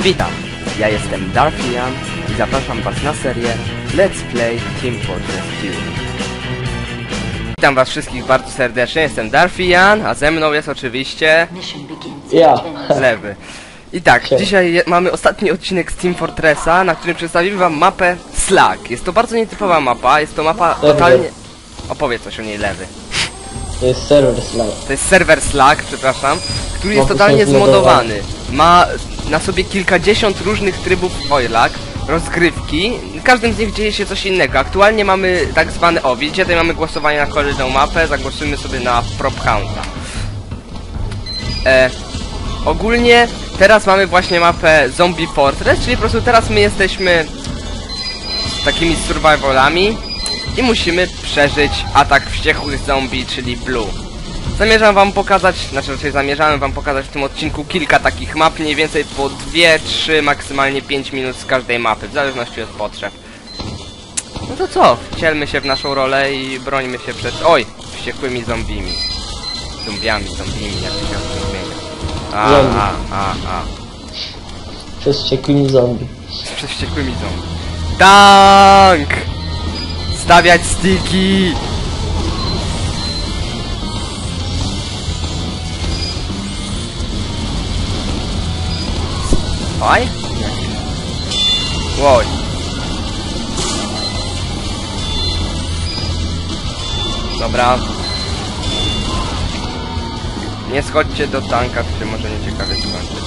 Witam, ja jestem Darfian i zapraszam was na serię Let's Play Team Fortress 2. Witam was wszystkich bardzo serdecznie, jestem Darfian, a ze mną jest oczywiście. Ja. Lewy. I tak, Cześć. dzisiaj je- mamy ostatni odcinek z Team Fortressa, na którym przedstawimy wam mapę Slack. Jest to bardzo nietypowa mapa, jest to mapa totalnie... Opowiedz coś o niej, Lewy. To jest serwer Slack. To jest serwer Slack, przepraszam, który jest totalnie są zmodowany. Ma na sobie kilkadziesiąt różnych trybów Oilak, rozgrywki. W każdym z nich dzieje się coś innego. Aktualnie mamy tak zwane, o widzicie, tutaj mamy głosowanie na kolejną mapę, zagłosujmy sobie na Prop Counta. E, ogólnie teraz mamy właśnie mapę Zombie Fortress, czyli po prostu teraz my jesteśmy takimi survivalami i musimy przeżyć atak wściekłych zombie, czyli Blue. Zamierzam wam pokazać, znaczy raczej zamierzałem wam pokazać w tym odcinku kilka takich map, mniej więcej po 2, 3, maksymalnie 5 minut z każdej mapy, w zależności od potrzeb. No to co? Wcielmy się w naszą rolę i brońmy się przed... Oj! Wściekłymi zombimi. Zombiami, zombimi, jak to się zmienia. A, Zombie. a, a, a. Przez wściekłymi zombie. Przed wściekłymi zombie. Tank! Stawiać stiki! Oj? Oj. Dobra. Nie schodźcie do tanka, który może nieciekawie skończyć.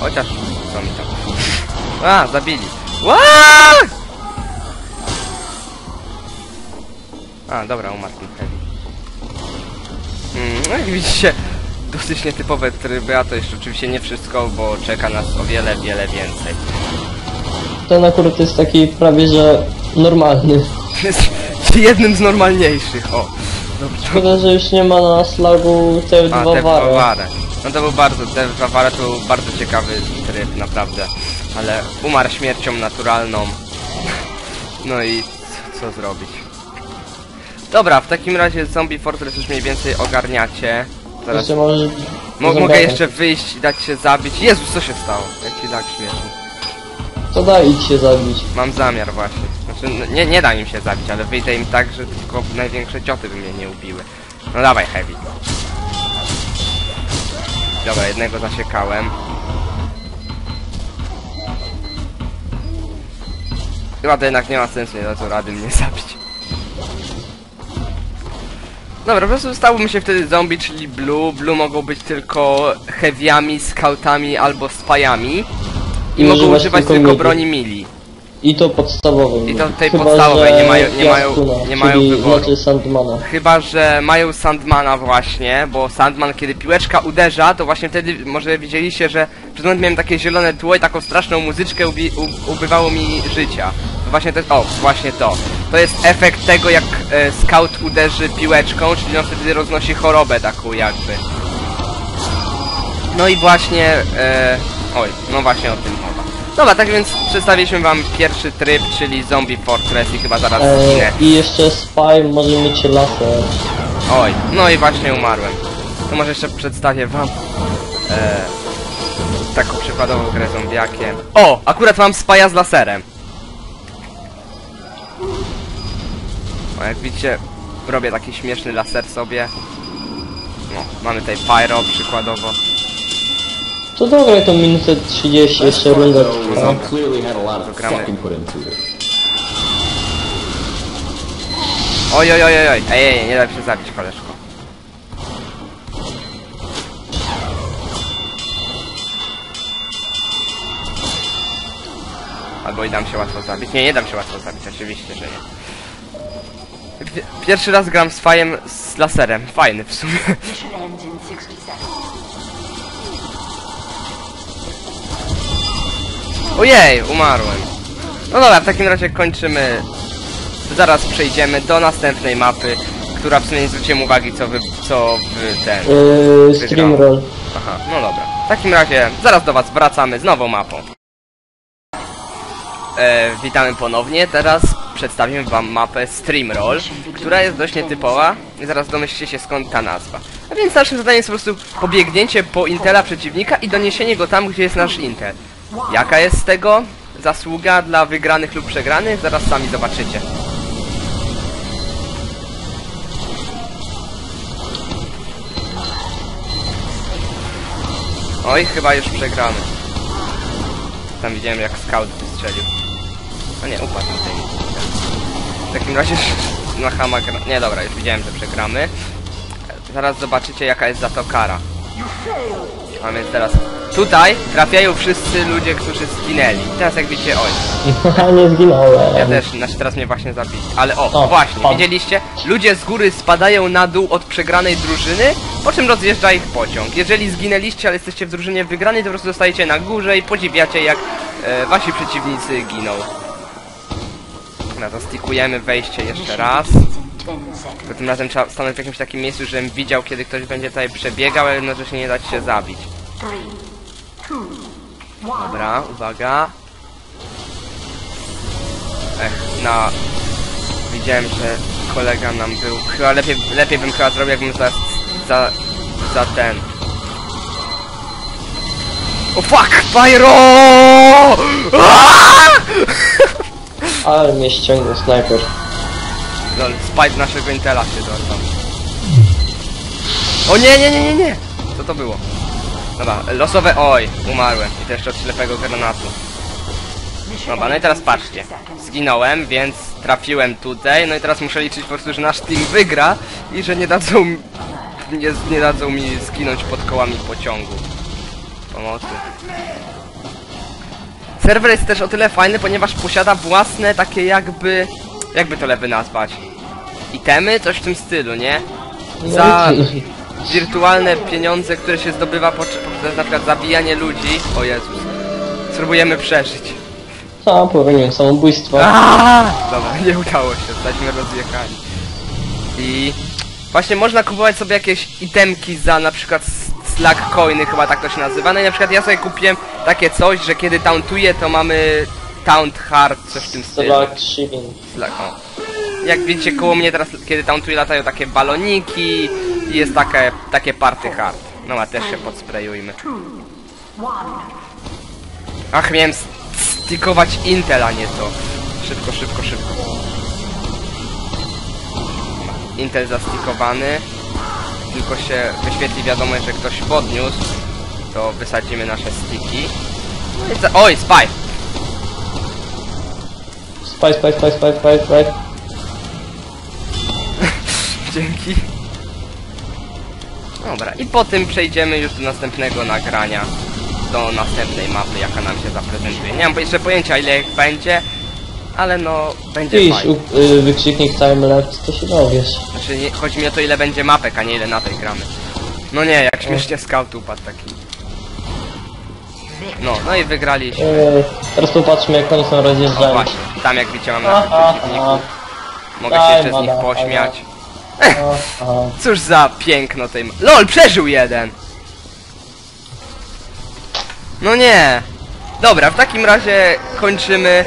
Chociaż, co mi tam. A, zabili. Ła! A, dobra, umarł ten heavy. Mm, no jak widzicie, dosyć nietypowe tryby, a to jeszcze oczywiście nie wszystko, bo czeka nas o wiele, wiele więcej. Ten akurat jest taki prawie że normalny. Jest jednym z normalniejszych, o. Dobrze. Szkoda, że już nie ma na slagu te A, dwa te. No to był bardzo, te Waware to był bardzo ciekawy tryb, naprawdę. Ale umarł śmiercią naturalną. No i co, co zrobić? Dobra, w takim razie Zombie Fortress już mniej więcej ogarniacie. Zaraz Jeszcze może... Mo mogę jeszcze wyjść i dać się zabić. Jezus, co się stało? Jaki tak śmieszny. To daj ich się zabić. Mam zamiar właśnie. Znaczy, no, nie, nie da im się zabić, ale wyjdę im tak, że tylko największe cioty by mnie nie ubiły. No dawaj, Heavy. Dobra, jednego zasiekałem. Chyba to jednak nie ma sensu, nie dadzą rady mnie zabić. Dobra, po prostu stałbym się wtedy zombie, czyli blue. Blue mogą być tylko heavy'ami, scoutami albo spajami. I I mogą używać tylko broni mili. I to podstawowej. I to tej Chyba, podstawowej, nie mają- nie mają- nie mają wyboru. Znaczy Sandmana. Chyba, że mają Sandmana właśnie, bo Sandman kiedy piłeczka uderza, to właśnie wtedy może widzieliście, że przed miałem takie zielone tło i taką straszną muzyczkę ubi u ubywało mi życia. Właśnie to jest, o, właśnie to. To jest efekt tego jak e, scout uderzy piłeczką, czyli on wtedy roznosi chorobę taką jakby. No i właśnie, e, oj, no właśnie o tym mowa. Dobra, tak więc przedstawiliśmy wam pierwszy tryb, czyli Zombie Fortress i chyba zaraz zginę. E, I jeszcze Spy może mieć laser. Oj, no i właśnie umarłem. To może jeszcze przedstawię wam e, taką przykładową grę zombiakiem. O! Akurat mam spaja z laserem. O, jak widzicie, robię taki śmieszny laser sobie. No, mamy tutaj pyro przykładowo. To dobra, to minutę 30, jeszcze runda trwa. Oj, oj, oj, oj, oj. Ej, ej, nie daj się zabić, koleżko. Albo i dam się łatwo zabić. Nie, nie dam się łatwo zabić, oczywiście, że nie. Pi- Pierwszy raz gram z fajem z laserem. Fajny w sumie. Mission ends in 60 seconds. Ojej, umarłem. No dobra, w takim razie kończymy. Zaraz przejdziemy do następnej mapy, która w sumie nie zwróciłem uwagi, co wy, co wy ten... Yy, Streamroll. Aha, no dobra. W takim razie zaraz do was wracamy z nową mapą. E, witamy ponownie. Teraz przedstawimy wam mapę Streamroll, która jest dość nietypowa zaraz domyślicie się skąd ta nazwa. A więc naszym zadaniem jest po prostu pobiegnięcie po Intela przeciwnika i doniesienie go tam, gdzie jest nasz Intel. Jaka jest z tego zasługa dla wygranych lub przegranych? Zaraz sami zobaczycie. Oj, chyba już przegramy. Tam widziałem jak scout wystrzelił. No nie, upadł W takim razie na hama gra... Nie, dobra, już widziałem, że przegramy. Zaraz zobaczycie jaka jest za to kara. A więc teraz... Tutaj trafiają wszyscy ludzie, którzy zginęli. Teraz jak widzicie, oj, Ja nie zginąłem. ja też, znaczy teraz mnie właśnie zabili. Ale o, O, właśnie, pan. widzieliście? Ludzie z góry spadają na dół od przegranej drużyny, po czym rozjeżdża ich pociąg. Jeżeli zginęliście, ale jesteście w drużynie wygranej, to po prostu zostajecie na górze i podziwiacie jak e, wasi przeciwnicy giną. Dobra, to stikujemy wejście jeszcze raz. Begins in 10 seconds. Tylko tym razem trzeba stanąć w jakimś takim miejscu, żebym widział, kiedy ktoś będzie tutaj przebiegał, ale jednocześnie nie dać się zabić. Dobra, uwaga. Ech, na... Widziałem, że kolega nam był... Chyba lepiej, lepiej bym chyba zrobił, jakbym za... za... za ten... O fuck! Pyro! Aaaa! Ale mnie ściągnął snajper. Lol, spajt naszego Intela się dorwał. O nie, nie, nie, nie, nie! Co to było? Dobra, losowe... Oj, umarłem. I to jeszcze od ślepego granatu. Dobra, no i teraz patrzcie. Zginąłem, więc trafiłem tutaj, no i teraz muszę liczyć po prostu, że nasz team wygra i że nie dadzą. Nie, nie dadzą mi zginąć pod kołami pociągu. Pomocy. Serwer jest też o tyle fajny, ponieważ posiada własne takie jakby... Jakby to lewy nazwać? Itemy? Coś w tym stylu, nie? Za wirtualne pieniądze, które się zdobywa poprzez na przykład zabijanie ludzi. O Jezus. Spróbujemy przeżyć. Co, popełniłem samobójstwo. Dobra, nie udało się, zostaliśmy rozjechani. I właśnie można kupować sobie jakieś itemki za na przykład slack coiny, chyba tak to się nazywa. No i na przykład ja sobie kupiłem takie coś, że kiedy tauntuję, to mamy taunt hard, coś w tym stylu. Slack shipping. Slack, o. Jak widzicie koło mnie teraz, kiedy tauntuję, latają takie baloniki i jest takie, takie party hard. No a też się podsprayujmy. Ach, miałem stikować Intel, a nie to. Szybko, szybko, szybko. Intel zastikowany. Tylko się wyświetli wiadomość, że ktoś podniósł. To wysadzimy nasze stiki. No i za... Oj, spy! Spy, spy, spy, spy, spy, spy. Dzięki. Dobra, i po tym przejdziemy już do następnego nagrania. Do następnej mapy, jaka nam się zaprezentuje. Nie mam jeszcze pojęcia ile ich będzie, ale no, będzie Pisz fajnie. y, wykrzyknik time left, to się dowiesz. Znaczy, nie, chodzi mi o to ile będzie mapek, a nie ile na tej gramy. No nie, jak śmiesznie scout upadł taki. No, no i wygraliśmy. Yy, teraz popatrzmy jak oni są O rozjeżdżani. właśnie, tam jak widzicie mam naszych Aha, przeciwników. aha, Mogę się Daj, jeszcze z nich mada, pośmiać. aha, aha. Cóż za piękno tej ma- LOL, przeżył jeden! No nie! Dobra, w takim razie kończymy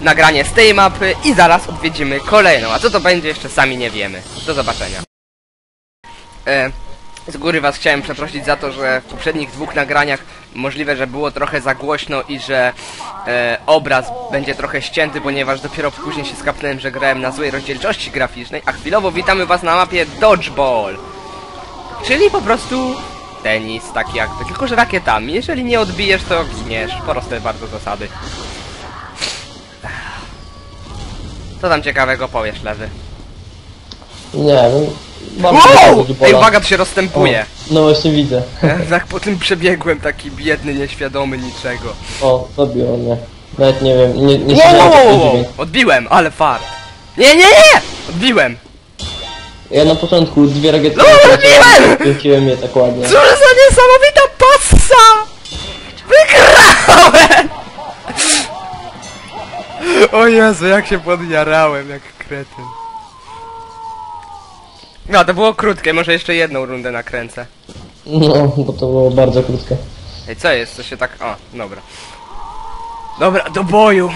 nagranie z tej mapy i zaraz odwiedzimy kolejną. A co to będzie jeszcze sami nie wiemy. Do zobaczenia. E, z góry was chciałem przeprosić za to, że w poprzednich dwóch nagraniach możliwe, że było trochę za głośno i że e, obraz będzie trochę ścięty, ponieważ dopiero później się skapnąłem, że grałem na złej rozdzielczości graficznej, a chwilowo witamy was na mapie Dodgeball. Czyli po prostu tenis, taki jakby, tylko że rakietami. Jeżeli nie odbijesz, to giniesz. Proste bardzo zasady. Co tam ciekawego powiesz, lewy? Nie wiem. Bardzo Wow! dużo Ej, pola. uwaga, to się rozstępuje. No właśnie widzę. tak po tym przebiegłem taki biedny, nieświadomy niczego. O, zabiło mnie. Nawet nie wiem, nie, nie Wow, wow, wow, dźwięku. Odbiłem, ale fart. Nie, nie, nie! Odbiłem! Ja na początku dwie rakiety No, robiłem! kręciłem je tak ładnie. Cóż za niesamowita passa! Wygrałem! O Jezu, jak się podjarałem, jak kretyn. No, to było krótkie, może jeszcze jedną rundę nakręcę. No, bo to było bardzo krótkie. Ej, co jest? Co się tak... O, dobra. Dobra, do boju!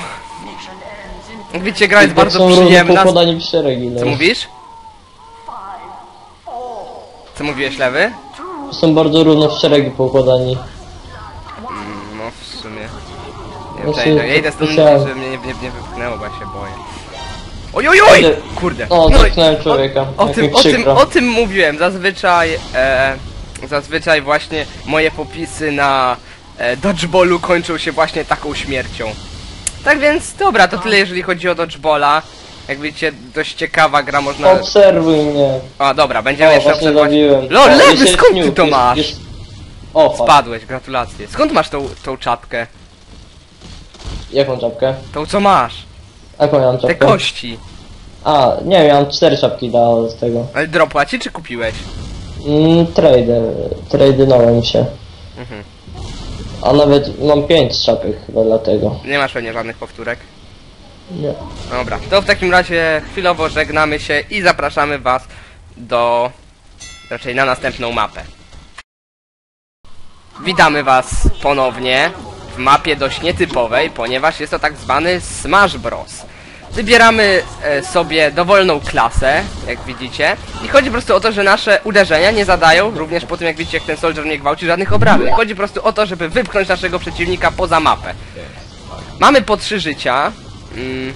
Jak widzicie, gra jest Tak bardzo przyjemna. w szeregi, no. Co mówisz? Co mówiłeś, Lewy? Są bardzo równo w szeregi poukładani. Przejdę. Ja idę stąd, myślałem. żeby mnie nie, nie, nie wypchnęło, bo ja się boję. Oj, oj, oj! Kurde. O, No i- dotknąłem człowieka. O Jak tym, o, tym, przykro. o tym mówiłem, zazwyczaj e, zazwyczaj właśnie moje popisy na e, dodgeballu kończą się właśnie taką śmiercią. Tak więc dobra, to tyle jeżeli chodzi o dodgeballa. Jak widzicie, dość ciekawa gra, można... Obserwuj mnie. A dobra, będziemy O, jeszcze właśnie obserwować... zabiłem. Lol, O, lewy, jest skąd ty to jest- masz? jest- O. Spadłeś, gratulacje. Skąd masz tą, tą czapkę? Jaką czapkę? Tą co masz? Jaką ja mam Te czapkę? kości. A, nie, ja mam cztery czapki dla z tego. Ale dropła ci czy kupiłeś? Mm, trader, tradynąłem się. Mhm. A nawet mam pięć czapek chyba dlatego. Nie masz pewnie żadnych powtórek. Nie. Dobra, to w takim razie chwilowo żegnamy się i zapraszamy was do... raczej na następną mapę. Witamy was ponownie w mapie dość nietypowej, ponieważ jest to tak zwany Smash Bros. Wybieramy e, sobie dowolną klasę, jak widzicie, i chodzi po prostu o to, że nasze uderzenia nie zadają, również po tym jak widzicie, jak ten soldier mnie gwałci, żadnych obrażeń. Chodzi po prostu o to, żeby wypchnąć naszego przeciwnika poza mapę. Mamy po trzy życia. Mm.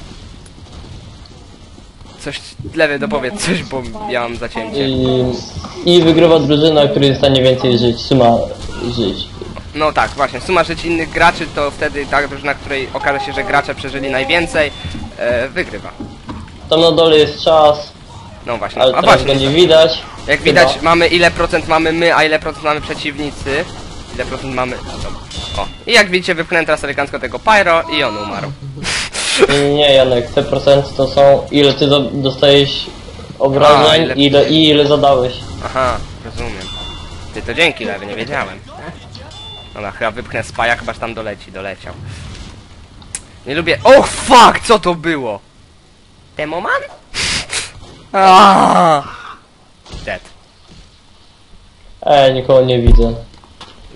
Coś, lewy dopowiedz coś, bo ja mam zacięcie. I, I wygrywa drużyna, której zostanie więcej żyć. Suma żyć. No tak, właśnie, suma żyć innych graczy to wtedy ta drużyna, której okaże się, że gracze przeżyli najwięcej, e, wygrywa. Tam na dole jest czas, No właśnie, ale a teraz właśnie, nie widać. jak Chyba. widać mamy ile procent mamy my, a ile procent mamy przeciwnicy. Ile procent mamy... No. O, i jak widzicie wypchnąłem teraz elegancko tego Pyro i on umarł. Nie, Janek, te procenty to są ile ty do, dostajesz obrażeń A, ile- i ile, i ile zadałeś. Aha, rozumiem. Ty to dzięki lewy, nie wiedziałem. Dobra, chyba wypchnę spaja, chyba że tam doleci, doleciał. Nie lubię... O oh, fuck, co to było? Demoman? Aaaa! Dead. Ej, nikogo nie widzę.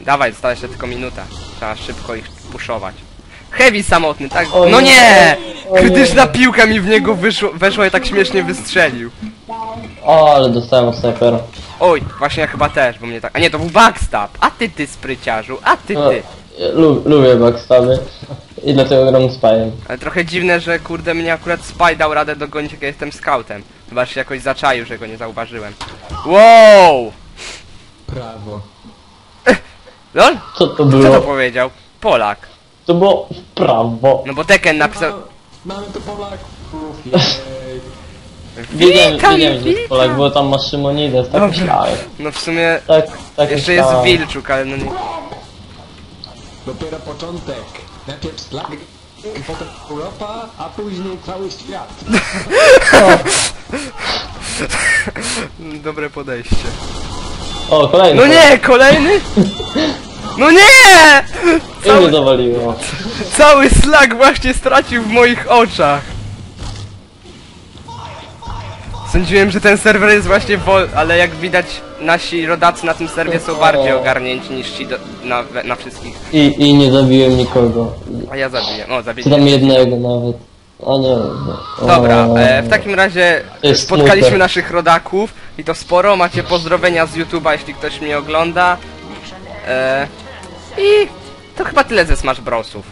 Dawaj, została jeszcze tylko minuta. Trzeba szybko ich puszować. Heavy samotny, tak? O no nie, nie! o nie. Krytyczna piłka mi w niego wyszło, weszła i tak śmiesznie wystrzelił. O, ale dostałem od snajpera. Oj, właśnie ja chyba też, bo mnie tak... A nie, to był backstab! A ty, ty spryciarzu, a ty, No, ty! ja lu, lubię backstaby. I dlatego gram z pajem. Ale trochę dziwne, że kurde mnie akurat Spy dał radę dogonić, jak ja jestem scoutem. Chyba się jakoś zaczaił, że go nie zauważyłem. Wow! Prawo. Lol? Co to Kto to było? powiedział? Polak. To było w prawo. No bo Tekken napisał... Mamy tu Polaków, jej. Wiedziałem, Witam, wiedziałem, że Polak, bo tam masz Szymonides, tak myślałem. No w sumie... Tak, tak Jeszcze jest myślałem. Wilczuk, ale no nie... Dopiero początek. Najpierw Slack, potem Europa, a później cały świat. Dobre podejście. O, kolejny. No nie, kolejny? No nie! I mnie zawaliło. Cały slag właśnie stracił w moich oczach. Sądziłem, że ten serwer jest właśnie wol... ale jak widać nasi rodacy na tym serwie są bardziej ogarnięci niż ci do... na, na wszystkich. I, I nie zabiłem nikogo. A ja zabiję. O, zabiję. tam jednego nawet. O nie. O, Dobra, e, w takim razie jest spotkaliśmy naszych rodaków i to sporo. Macie pozdrowienia z YouTube'a, jeśli ktoś mnie ogląda. E, I to chyba tyle ze Smash Brosów.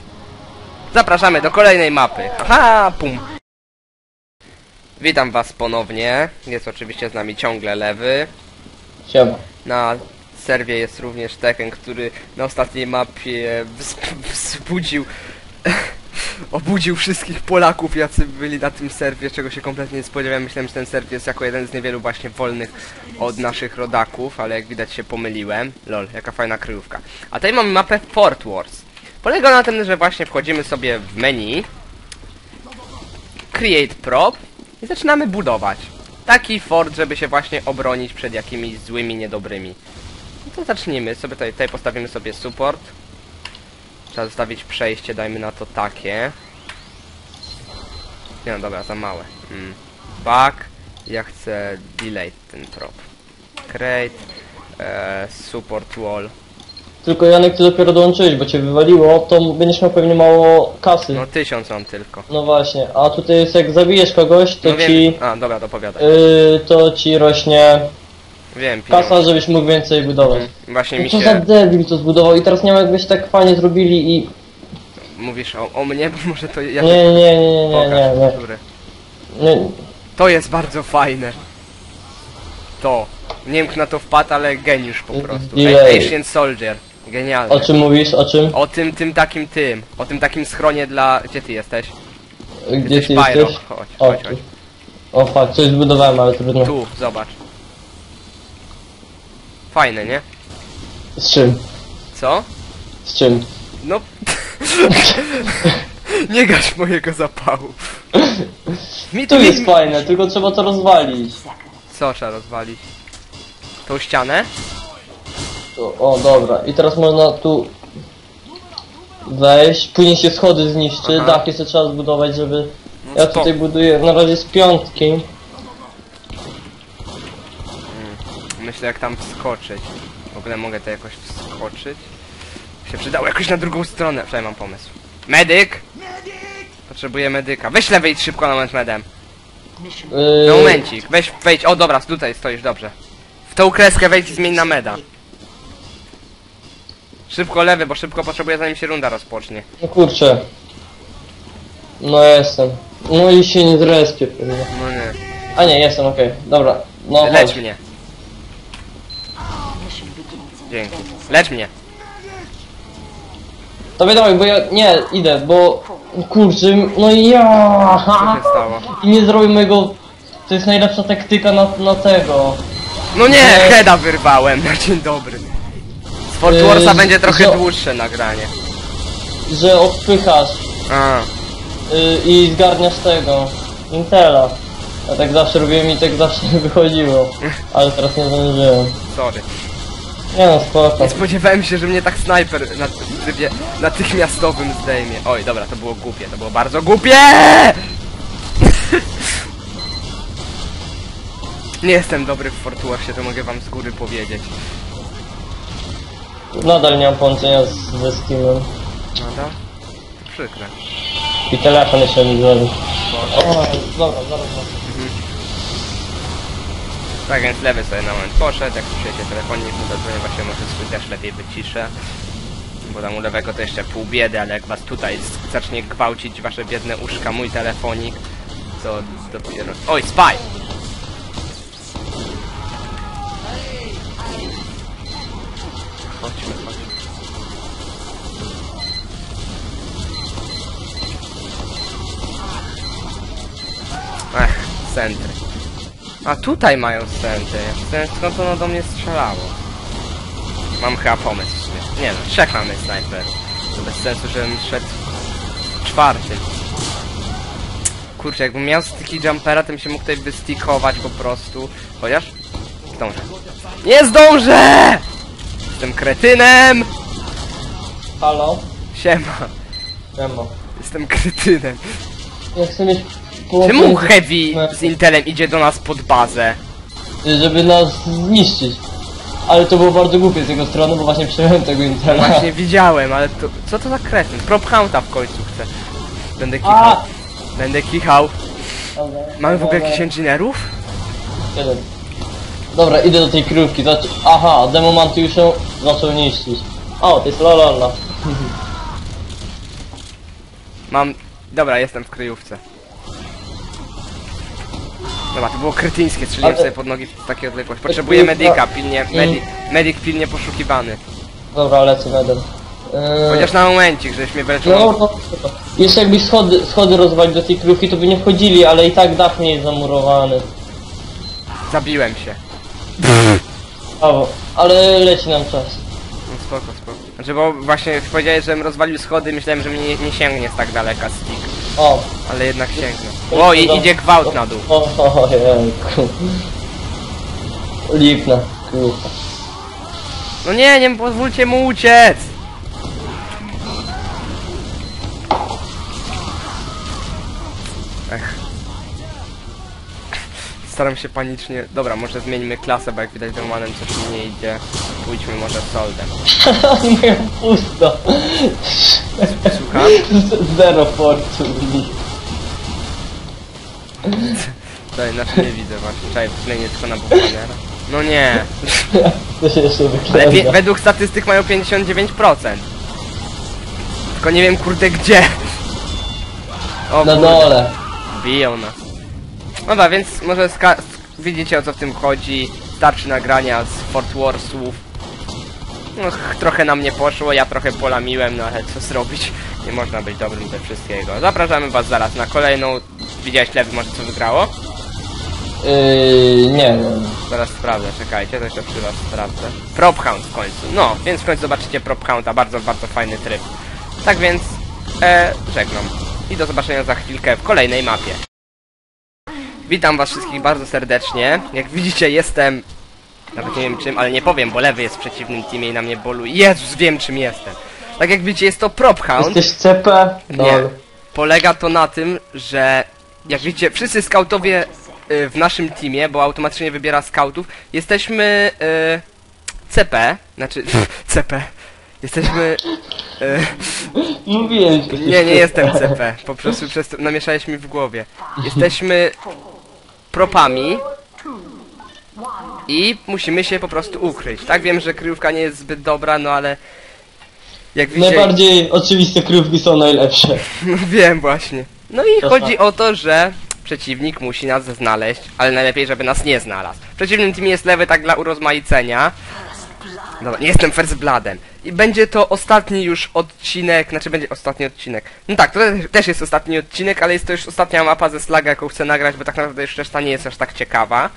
Zapraszamy do kolejnej mapy. Aha, pum. Witam was ponownie. Jest oczywiście z nami ciągle lewy. Siema. Na serwie jest również Tekken, który na ostatniej mapie wzb- wzbudził obudził wszystkich Polaków, jacy byli na tym serwie, czego się kompletnie nie spodziewałem. Myślałem, że ten serw jest jako jeden z niewielu właśnie wolnych od naszych rodaków, ale jak widać się pomyliłem. Lol, jaka fajna kryjówka. A tutaj mamy mapę Fort Wars. Polega na tym, że właśnie wchodzimy sobie w menu Create Prop i zaczynamy budować. Taki fort, żeby się właśnie obronić przed jakimiś złymi, niedobrymi. No to zacznijmy. Sobie tutaj, tutaj postawimy sobie support. Trzeba zostawić przejście, dajmy na to takie. Nie no dobra, za małe. Mm. Back. Ja chcę delay ten prop. Create. E, support wall. Tylko Janek, ty dopiero dołączyłeś, bo cię wywaliło, to będziesz miał pewnie mało kasy. No No, tysiąc mam tylko. właśnie, a tutaj jest jak zabijesz kogoś, to No wiem. ci... A, dobra, dopowiadaj. Yy, to ci rośnie Wiem, kasa, pieniądze. żebyś mógł więcej budować. Właśnie No mi co za się... debil to zbudował i teraz nie wiem jakbyście tak fajnie zrobili i... Mówisz o, o mnie, bo może to ja... Nie, nie, nie, nie, nie, nie, nie, nie. To jest bardzo fajne. To. Nie wiem kto na to wpadł, ale geniusz po prostu. Delay. Ancient Soldier. Genialne. O czym mówisz, o czym? O tym, tym takim tym. O tym takim schronie dla... Gdzie ty jesteś? Gdzie Jesteś ty Pyro. jesteś? Chodź, O, chodź, tu. chodź. O fuck, coś zbudowałem, ale trudno. Tu, zobacz. Fajne, nie? Z czym? Co? Z czym? No... nie gaś mojego zapału. Mi Tu mi- jest fajne, tylko trzeba to rozwalić. Co trzeba rozwalić? Tą ścianę? O, o dobra, i teraz można tu wejść, później się schody zniszczy, Aha. dach jeszcze trzeba zbudować, żeby... No Ja tutaj buduję na razie z piątki. Myślę jak tam wskoczyć. W ogóle mogę to jakoś wskoczyć. Się przydało jakoś na drugą stronę. Przynajmniej mam pomysł. Medyk! Potrzebuję medyka. Weź wejdź szybko na moment medem. Yy, Na momencik. Weź, wejdź. O dobra, tutaj stoisz, dobrze. W tą kreskę wejdź i zmień na meda. Szybko lewy, bo szybko potrzebuję zanim się runda rozpocznie. No kurczę. No jestem. No i się nie zrespię pewnie. No nie. A nie, jestem, okej. Dobra. No Lecz chodź. mnie. Dzięki. 10 seconds. Lecz mnie. Tobie dawaj, bo ja... Nie, idę, bo... Kurczę, no i ja... Co się stało? I nie zrobię mojego... To jest najlepsza taktyka na, na tego. No nie, Eee. heada wyrwałem na dzień dobry. Fort Warsa Eee, będzie trochę dłuższe nagranie. Że odpychasz A, y, i zgarniasz tego. Intela. Ja tak zawsze robiłem i tak zawsze wychodziło. Ale teraz nie zdążyłem. sorry. Nie no, spoko. Nie spodziewałem się, że mnie tak snajper na w trybie natychmiastowym zdejmie. Oj, dobra, to było głupie, to było bardzo głupie! Nie jestem dobry w Fort Warsie, to mogę wam z góry powiedzieć. Nadal nie mam połączenia z, ze Steamem. Nada? Przykre. I telefon jeszcze mi zrobił. O, dobra, zaraz. zaraz. Tak więc lewy sobie na moment poszedł, jak słyszycie telefonik, mu zadzwonię, właśnie może swój też lepiej wyciszę. Bo tam u lewego to jeszcze pół biedy, ale jak was tutaj zacznie gwałcić wasze biedne uszka mój telefonik, to dopiero... Oj, spy! Chodźmy, chodźmy. Ech, centry. A tutaj mają centry. Ten- Skąd ono do mnie strzelało? Mam chyba pomysł w sumie. Nie no, trzech mamy snajper. To bez sensu, żebym szedł czwartym. Kurczę, jakbym miał sticky jumpera, to bym się mógł tutaj wystikować po prostu. Chociaż? Zdążę. Nie zdążę! Jestem kretynem! Halo? Siema. Siema. Jestem kretynem. Ja chcę mieć Czemu Heavy z Intelem idzie do nas pod bazę? żeby nas zniszczyć. Ale to było bardzo głupie z jego strony, bo właśnie przyjąłem tego Intela. Właśnie widziałem, ale to... Co to za kretyn? Prop Hounda w końcu chcę. Będę kichał. A! Będę kichał. Dobra, Mamy w ogóle jakichś engineerów? Jeden. Dobra, idę do tej krówki. Zac Aha, demomanty już ją zaczął niszczyć. O, to jest lololna. Mam... Dobra, jestem w kryjówce. Dobra, to było kretyńskie, strzeliłem Ale- sobie pod nogi w takiej odległości. Potrzebuję medyka, pilnie... Medi medyk pilnie poszukiwany. Dobra, lecę medem. Chociaż na momencik, żeś mnie wyleciał. No, no, spoko. Jeszcze jakbyś schody, schody rozwalić do tej krówki, to by nie wchodzili, ale i tak dach nie jest zamurowany. Zabiłem się. Brawo. Ale leci nam czas. No spoko, spoko. Znaczy, bo właśnie powiedziałeś, żebym rozwalił schody, myślałem, że mnie nie, nie sięgnie tak daleka stick. O. Ale jednak sięgnął. O, i idzie gwałt na dół. O, o jejku. Lipna krówka. No nie, nie pozwólcie mu uciec! Staram się panicznie... Dobra, może zmieńmy klasę, bo jak widać Romanem coś mi nie idzie. Pójdźmy może Soldem. Oni mają pusto. Słucham? Z- Zero fortune. Tutaj znaczy nie widzę właśnie. Czekaj, zmienię tylko na Buchanera. No nie. To się jeszcze Ale według statystyk mają 59%. Tylko nie wiem kurde gdzie. O Na kurde, dole. biją nas. Dobra, więc może widzicie o co w tym chodzi. Starczy nagrania z Fort Warsów. No ch- trochę nam nie poszło, ja trochę polamiłem, no ale co zrobić? Nie można być dobrym we wszystkiego. Zapraszamy was zaraz na kolejną. Widziałeś lewy może co wygrało? Yy, nie wiem. Zaraz sprawdzę, czekajcie, to jeszcze przy was sprawdzę. Prophound w końcu. No, więc w końcu zobaczycie Prophounda, bardzo, bardzo fajny tryb. Tak więc, e, żegnam. I do zobaczenia za chwilkę w kolejnej mapie. Witam was wszystkich bardzo serdecznie. Jak widzicie jestem... Nawet nie wiem czym, ale nie powiem, bo lewy jest w przeciwnym teamie i na mnie boluje. Jezus, wiem czym jestem. Tak jak widzicie jest to Prophound. Jesteś CP? Nie. Lol. Polega to na tym, że jak widzicie, wszyscy skautowie y, w naszym teamie, bo automatycznie wybiera skautów, jesteśmy y, CP, znaczy CP. Jesteśmy. Y, Mówiłem, że nie, nie jestem CP. Po prostu przez to namieszałeś mi w głowie. Jesteśmy propami i musimy się po prostu ukryć. Tak wiem, że kryjówka nie jest zbyt dobra, no ale jak widzicie. Najbardziej oczywiste krówki są najlepsze. No wiem właśnie. No i To chodzi o to, że przeciwnik musi nas znaleźć, ale najlepiej, żeby nas nie znalazł. W przeciwnym teamie jest lewy tak dla urozmaicenia. Dobra, nie jestem first bloodem. I będzie to ostatni już odcinek, znaczy będzie ostatni odcinek. No tak, to też- jest ostatni odcinek, ale jest to już ostatnia mapa ze Slaga, jaką chcę nagrać, bo tak naprawdę już reszta nie jest aż tak ciekawa.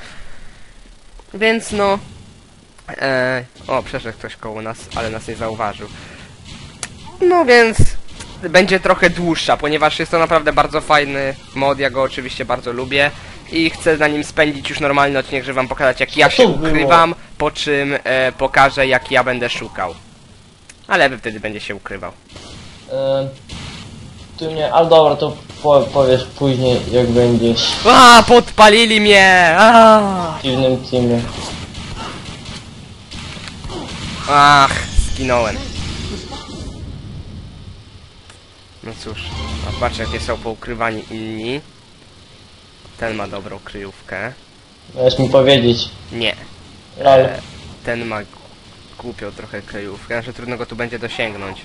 Więc no... E, o, przeszedł ktoś koło nas, ale nas nie zauważył. No więc będzie trochę dłuższa, ponieważ jest to naprawdę bardzo fajny mod, ja go oczywiście bardzo lubię i chcę na nim spędzić już normalny odcinek, żeby wam pokazać jak ja się ukrywam, po czym e, pokażę jak ja będę szukał. Ale wy wtedy będzie się ukrywał. Yy, tu nie, ale dobra, to po, powiesz później, jak będziesz A, podpalili mnie! A! w dziwnym teamie. Ach, zginąłem. No cóż, a patrz jakie są poukrywani inni. Ten ma dobrą kryjówkę. Możesz mi powiedzieć. Nie. Lol. E, ten ma głupią trochę kryjówkę, znaczy trudno go tu będzie dosięgnąć.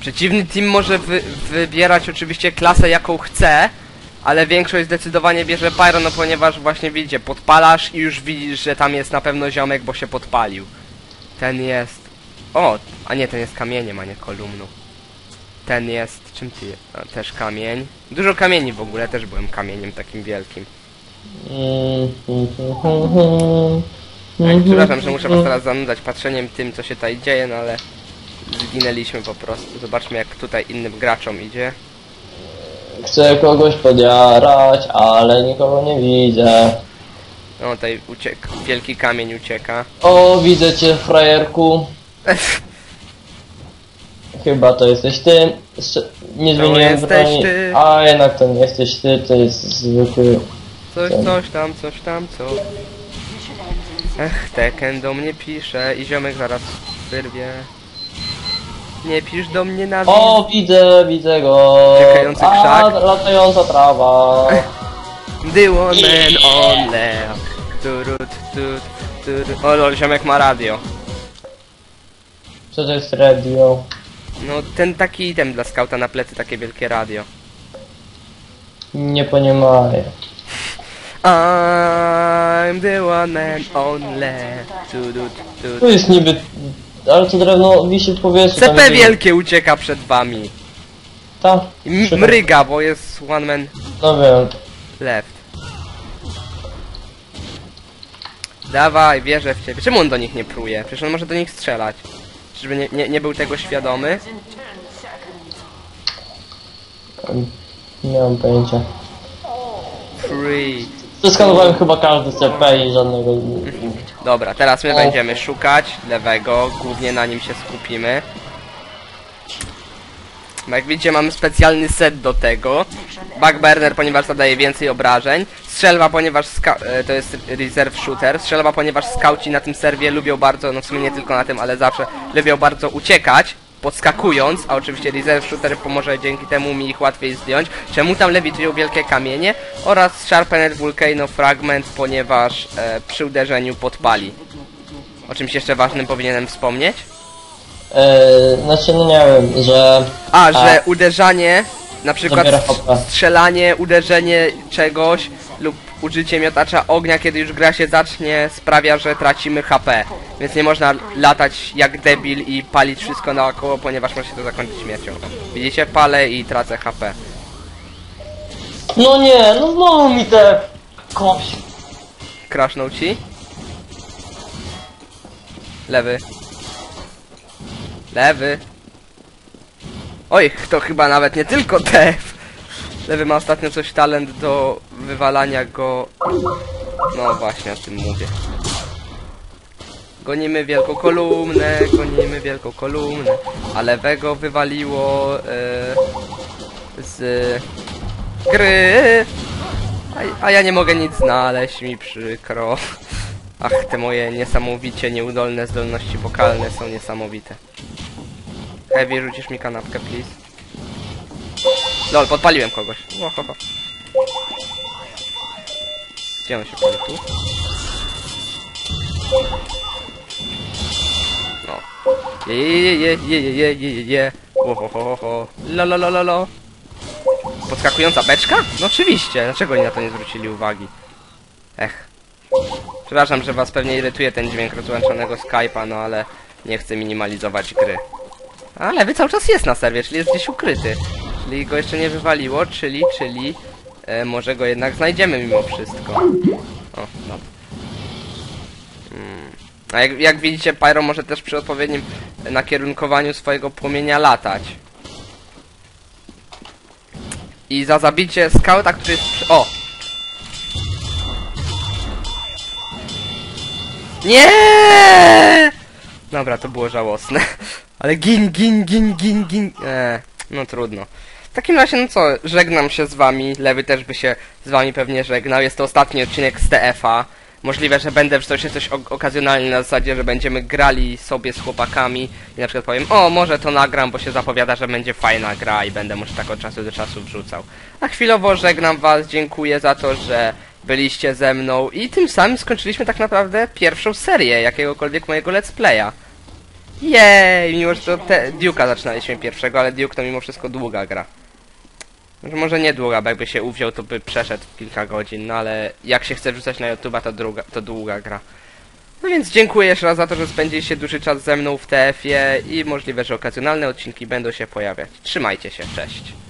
Przeciwny team może wy, wybierać oczywiście klasę jaką chce, ale większość zdecydowanie bierze Pyro, no ponieważ właśnie widzicie, podpalasz i już widzisz, że tam jest na pewno ziomek, bo się podpalił. Ten jest... O, a nie, ten jest kamieniem, a nie kolumną. Ten jest... czym ty? A, też kamień. Dużo kamieni w ogóle, też byłem kamieniem takim wielkim. Tak, przepraszam, że muszę was mm. teraz zanudzać patrzeniem tym, co się tutaj dzieje, no ale zginęliśmy po prostu. Zobaczmy, jak tutaj innym graczom idzie. Chcę kogoś podjarać, ale nikogo nie widzę. No, tutaj uciek wielki kamień ucieka. O, widzę cię, frajerku. Chyba to jesteś ty. Strze- Nie zmieniłem jesteś broni. ty. A jednak to nie jesteś ty, to jest zwykły. Coś, coś tam, coś tam, co? Ech, Tekken do mnie pisze i ziomek zaraz wyrwie. Nie pisz do mnie na O, widzę, widzę go. Uciekający A, krzak. latająca trawa. Było man on left. Turut, tut, turut. O lol, ziomek ma radio. Co to jest radio? No, ten taki item dla skauta na plecy, takie wielkie radio. Nie poniemaję. I'm the one man on left. Tudut, Tu tut. jest niby... Ale to drewno wisi w powietrzu. tam CP jest- wielkie ucieka przed wami. Ta? I m- Przed- mryga, bo jest one man No wiem. left. Dawaj, wierzę w ciebie. Czemu on do nich nie pruje? Przecież on może do nich strzelać. Żeby nie, nie, nie był tego świadomy. Nie mam pojęcia. Free. Zeskanowałem chyba każdy CP i żadnego... Dobra, teraz my O. będziemy szukać lewego. Głównie na nim się skupimy. Jak widzicie mamy specjalny set do tego. Backburner, ponieważ zadaje więcej obrażeń. Strzelba, ponieważ ska- e, to jest reserve shooter. Strzelba, ponieważ skauci na tym serwie lubią bardzo, no w sumie nie tylko na tym, ale zawsze lubią bardzo uciekać. Podskakując, a oczywiście reserve shooter pomoże dzięki temu mi ich łatwiej zdjąć. Czemu tam lewitują wielkie kamienie? Oraz Sharpened Volcano Fragment, ponieważ e, przy uderzeniu podpali. O czymś jeszcze ważnym powinienem wspomnieć? Eee, znaczy no nie wiem, że... A, że uderzanie, na przykład strzelanie, uderzenie czegoś lub użycie miotacza ognia, kiedy już gra się zacznie, sprawia, że tracimy HP. Więc nie można latać jak debil i palić wszystko naokoło, ponieważ może się to zakończyć śmiercią. Widzicie? Palę i tracę HP. No nie, no znowu mi te... Koś. Crashnął ci? Lewy. Lewy. Oj, to chyba nawet nie tylko TF. Lewy ma ostatnio coś talent do wywalania go... No właśnie, o tym mówię. Gonimy wielką kolumnę, gonimy wielką kolumnę, a lewego wywaliło e, z gry. A, a ja nie mogę nic znaleźć, mi przykro. Ach, te moje niesamowicie nieudolne zdolności wokalne są niesamowite. Heavy, rzucisz mi kanapkę, please. Lol, podpaliłem kogoś. Ohoho. Gdzie on się pali? Tu? No. Je, je, je, je, je, je, je, je, je. Ohohoho. Lo, lo. Podskakująca beczka? No oczywiście, dlaczego oni na to nie zwrócili uwagi? Ech. Przepraszam, że was pewnie irytuje ten dźwięk rozłączonego Skype'a, no ale nie chcę minimalizować gry. Ale wy cały czas jest na serwie, czyli jest gdzieś ukryty. Czyli go jeszcze nie wywaliło, czyli, czyli... E, może go jednak znajdziemy mimo wszystko. O, no. Mm. A jak, jak widzicie, Pyro może też przy odpowiednim nakierunkowaniu swojego płomienia latać. I za zabicie skauta, który jest przy... O! Nie! Dobra, to było żałosne. Ale gin, gin, gin, gin, gin. Eee, no trudno. W takim razie, no co, żegnam się z wami. Lewy też by się z wami pewnie żegnał. Jest to ostatni odcinek z TF-a. Możliwe, że będę wrzucał się coś ok- okazjonalnie na zasadzie, że będziemy grali sobie z chłopakami i na przykład powiem, o może to nagram, bo się zapowiada, że będzie fajna gra i będę może tak od czasu do czasu wrzucał. A chwilowo żegnam was, dziękuję za to, że byliście ze mną i tym samym skończyliśmy tak naprawdę pierwszą serię jakiegokolwiek mojego let's playa. Jej, mimo że to te, Duke'a zaczynaliśmy pierwszego, ale Duke to mimo wszystko długa gra. Może nie długa, bo jakby się uwziął, to by przeszedł kilka godzin, no ale jak się chce wrzucać na YouTube'a, to, to długa gra. No więc dziękuję jeszcze raz za to, że spędziliście duży czas ze mną w TF-ie i możliwe, że okazjonalne odcinki będą się pojawiać. Trzymajcie się, cześć.